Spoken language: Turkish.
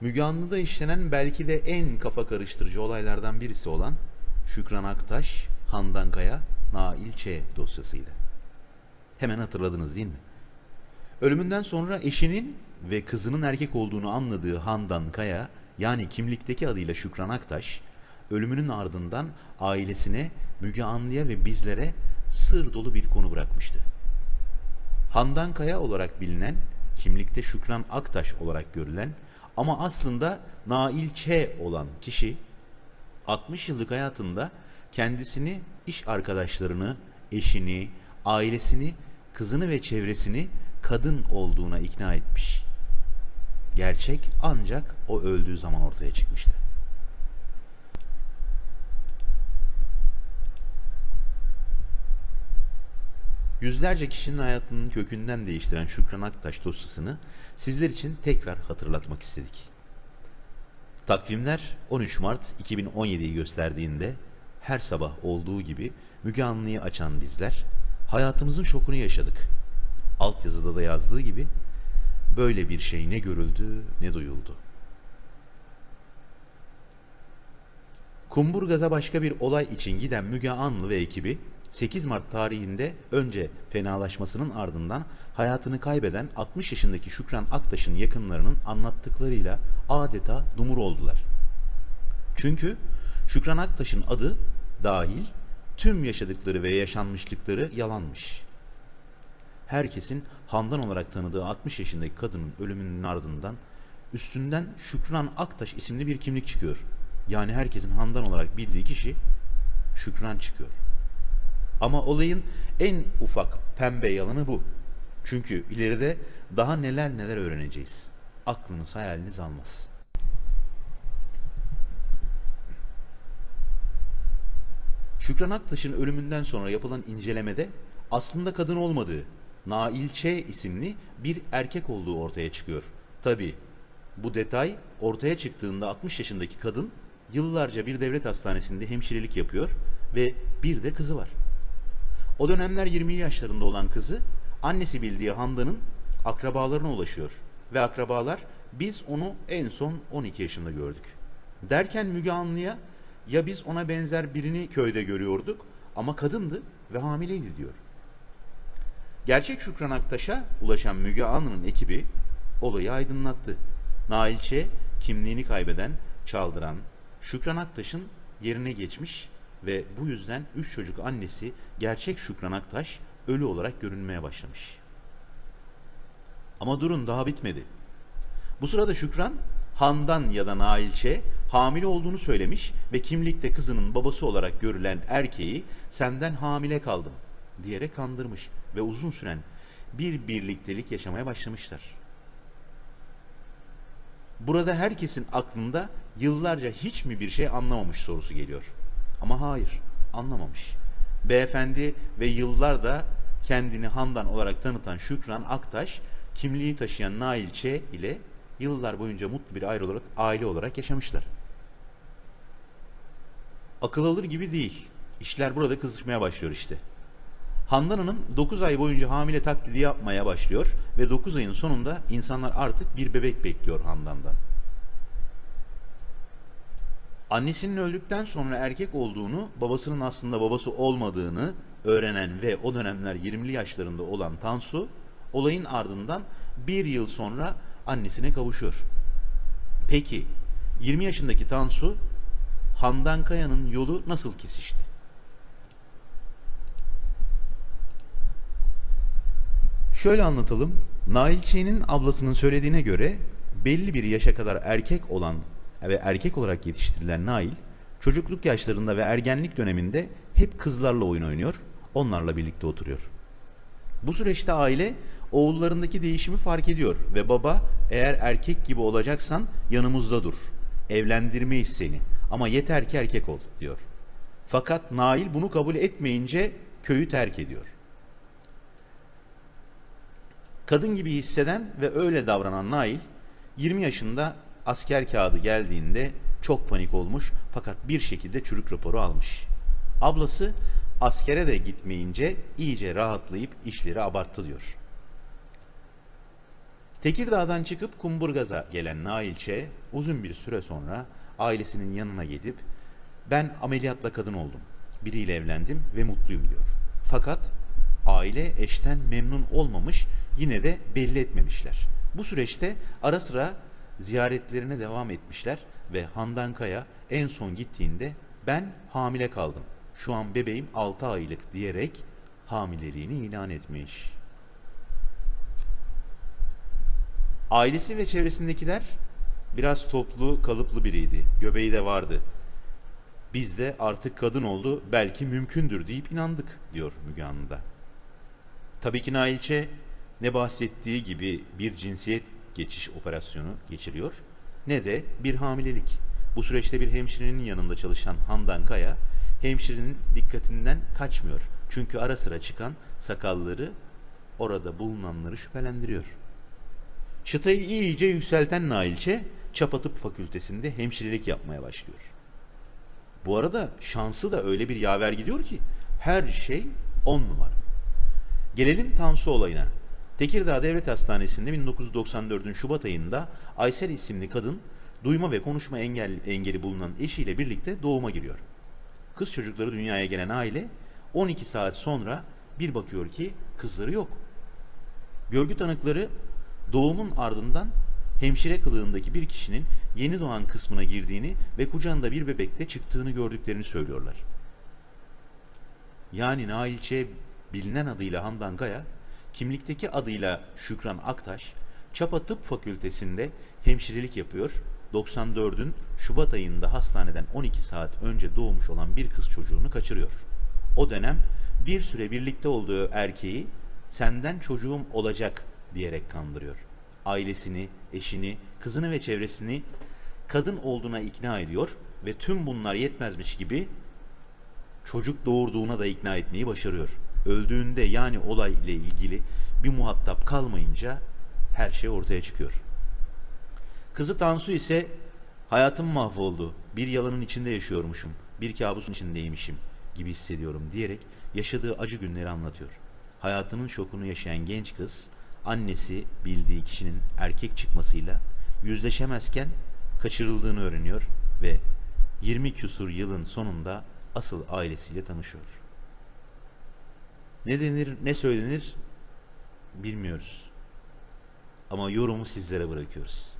Müge Anlı'da işlenen belki de en kafa karıştırıcı olaylardan birisi olan Şükran Aktaş, Handan Kaya, Nail Ç. dosyasıydı. Hemen hatırladınız değil mi? Ölümünden sonra eşinin ve kızının erkek olduğunu anladığı Handan Kaya, yani kimlikteki adıyla Şükran Aktaş, ölümünün ardından ailesine, Müge Anlı'ya ve bizlere sır dolu bir konu bırakmıştı. Handan Kaya olarak bilinen, kimlikte Şükran Aktaş olarak görülen ama aslında Nail Ç olan kişi 60 yıllık hayatında kendisini, iş arkadaşlarını, eşini, ailesini, kızını ve çevresini kadın olduğuna ikna etmiş. Gerçek ancak o öldüğü zaman ortaya çıkmıştı. Yüzlerce kişinin hayatının kökünden değiştiren Şükran Aktaş dosyasını sizler için tekrar hatırlatmak istedik. Takvimler 13 Mart 2017'yi gösterdiğinde her sabah olduğu gibi Müge Anlı'yı açan bizler hayatımızın şokunu yaşadık. Altyazıda da yazdığı gibi böyle bir şey ne görüldü ne duyuldu. Kumburgaz'a başka bir olay için giden Müge Anlı ve ekibi 8 Mart tarihinde önce fenalaşmasının ardından hayatını kaybeden 60 yaşındaki Şükran Aktaş'ın yakınlarının anlattıklarıyla adeta dumur oldular. Çünkü Şükran Aktaş'ın adı dahil tüm yaşadıkları ve yaşanmışlıkları yalanmış. Herkesin Handan olarak tanıdığı 60 yaşındaki kadının ölümünün ardından üstünden Şükran Aktaş isimli bir kimlik çıkıyor. Yani herkesin Handan olarak bildiği kişi Şükran çıkıyor. Ama olayın en ufak pembe yalanı bu. Çünkü ileride daha neler neler öğreneceğiz. Aklınız hayaliniz almaz. Şükran Aktaş'ın ölümünden sonra yapılan incelemede aslında kadın olmadığı, Nail Ç isimli bir erkek olduğu ortaya çıkıyor. Tabi bu detay ortaya çıktığında 60 yaşındaki kadın yıllarca bir devlet hastanesinde hemşirelik yapıyor ve bir de kızı var. O dönemler 20 yaşlarında olan kızı annesi bildiği Handan'ın akrabalarına ulaşıyor. Ve akrabalar biz onu en son 12 yaşında gördük. Derken Müge Anlı'ya ya biz ona benzer birini köyde görüyorduk ama kadındı ve hamileydi diyor. Gerçek Şükran Aktaş'a ulaşan Müge Anlı'nın ekibi olayı aydınlattı. Nail Ç. kimliğini kaybeden, çaldıran Şükran Aktaş'ın yerine geçmiş ve bu yüzden üç çocuk annesi gerçek Şükran Aktaş ölü olarak görünmeye başlamış. Ama durun daha bitmedi. Bu sırada Şükran Handan ya da Nailçe hamile olduğunu söylemiş ve kimlikte kızının babası olarak görülen erkeği senden hamile kaldım diyerek kandırmış ve uzun süren bir birliktelik yaşamaya başlamışlar. Burada herkesin aklında yıllarca hiç mi bir şey anlamamış sorusu geliyor. Ama hayır, anlamamış. Beyefendi ve yıllarda kendini Handan olarak tanıtan Şükran Aktaş, kimliği taşıyan Nail Ç ile yıllar boyunca mutlu bir aile olarak, aile olarak yaşamışlar. Akıl alır gibi değil. İşler burada kızışmaya başlıyor işte. Handan Hanım 9 ay boyunca hamile taklidi yapmaya başlıyor ve 9 ayın sonunda insanlar artık bir bebek bekliyor Handan'dan. Annesinin öldükten sonra erkek olduğunu, babasının aslında babası olmadığını öğrenen ve o dönemler 20'li yaşlarında olan Tansu, olayın ardından bir yıl sonra annesine kavuşuyor. Peki 20 yaşındaki Tansu, Handan Kaya'nın yolu nasıl kesişti? Şöyle anlatalım. Nail Çiğ'nin ablasının söylediğine göre belli bir yaşa kadar erkek olan ve erkek olarak yetiştirilen Nail, çocukluk yaşlarında ve ergenlik döneminde hep kızlarla oyun oynuyor, onlarla birlikte oturuyor. Bu süreçte aile oğullarındaki değişimi fark ediyor ve baba eğer erkek gibi olacaksan yanımızda dur. Evlendirmeyiz seni ama yeter ki erkek ol diyor. Fakat Nail bunu kabul etmeyince köyü terk ediyor. Kadın gibi hisseden ve öyle davranan Nail 20 yaşında asker kağıdı geldiğinde çok panik olmuş fakat bir şekilde çürük raporu almış. Ablası askere de gitmeyince iyice rahatlayıp işleri abarttı diyor. Tekirdağ'dan çıkıp Kumburgaz'a gelen Nail Ç. uzun bir süre sonra ailesinin yanına gidip ben ameliyatla kadın oldum. Biriyle evlendim ve mutluyum diyor. Fakat aile eşten memnun olmamış yine de belli etmemişler. Bu süreçte ara sıra ziyaretlerine devam etmişler ve Handan Kaya en son gittiğinde ben hamile kaldım. Şu an bebeğim 6 aylık diyerek hamileliğini ilan etmiş. Ailesi ve çevresindekiler biraz toplu, kalıplı biriydi. Göbeği de vardı. Biz de artık kadın oldu, belki mümkündür deyip inandık diyor Müge Anlı'da. Tabii ki Nailçe ne bahsettiği gibi bir cinsiyet geçiş operasyonu geçiriyor ne de bir hamilelik. Bu süreçte bir hemşirenin yanında çalışan Handan Kaya hemşirenin dikkatinden kaçmıyor. Çünkü ara sıra çıkan sakalları orada bulunanları şüphelendiriyor. Çıtayı iyice yükselten Nailçe Çapa Tıp Fakültesinde hemşirelik yapmaya başlıyor. Bu arada şansı da öyle bir yaver gidiyor ki her şey on numara. Gelelim Tansu olayına. Tekirdağ Devlet Hastanesi'nde 1994'ün Şubat ayında Aysel isimli kadın duyma ve konuşma engel, engeli bulunan eşiyle birlikte doğuma giriyor. Kız çocukları dünyaya gelen aile 12 saat sonra bir bakıyor ki kızları yok. Görgü tanıkları doğumun ardından hemşire kılığındaki bir kişinin yeni doğan kısmına girdiğini ve kucağında bir bebekte çıktığını gördüklerini söylüyorlar. Yani Nailçe bilinen adıyla Handan Gaya, kimlikteki adıyla Şükran Aktaş, Çapa Tıp Fakültesinde hemşirelik yapıyor. 94'ün Şubat ayında hastaneden 12 saat önce doğmuş olan bir kız çocuğunu kaçırıyor. O dönem bir süre birlikte olduğu erkeği senden çocuğum olacak diyerek kandırıyor. Ailesini, eşini, kızını ve çevresini kadın olduğuna ikna ediyor ve tüm bunlar yetmezmiş gibi çocuk doğurduğuna da ikna etmeyi başarıyor. Öldüğünde yani olay ile ilgili bir muhatap kalmayınca her şey ortaya çıkıyor. Kızı Tansu ise hayatım mahvoldu. Bir yalanın içinde yaşıyormuşum. Bir kabusun içindeymişim gibi hissediyorum diyerek yaşadığı acı günleri anlatıyor. Hayatının şokunu yaşayan genç kız annesi bildiği kişinin erkek çıkmasıyla yüzleşemezken kaçırıldığını öğreniyor ve 20 küsur yılın sonunda asıl ailesiyle tanışıyor. Ne denir, ne söylenir bilmiyoruz. Ama yorumu sizlere bırakıyoruz.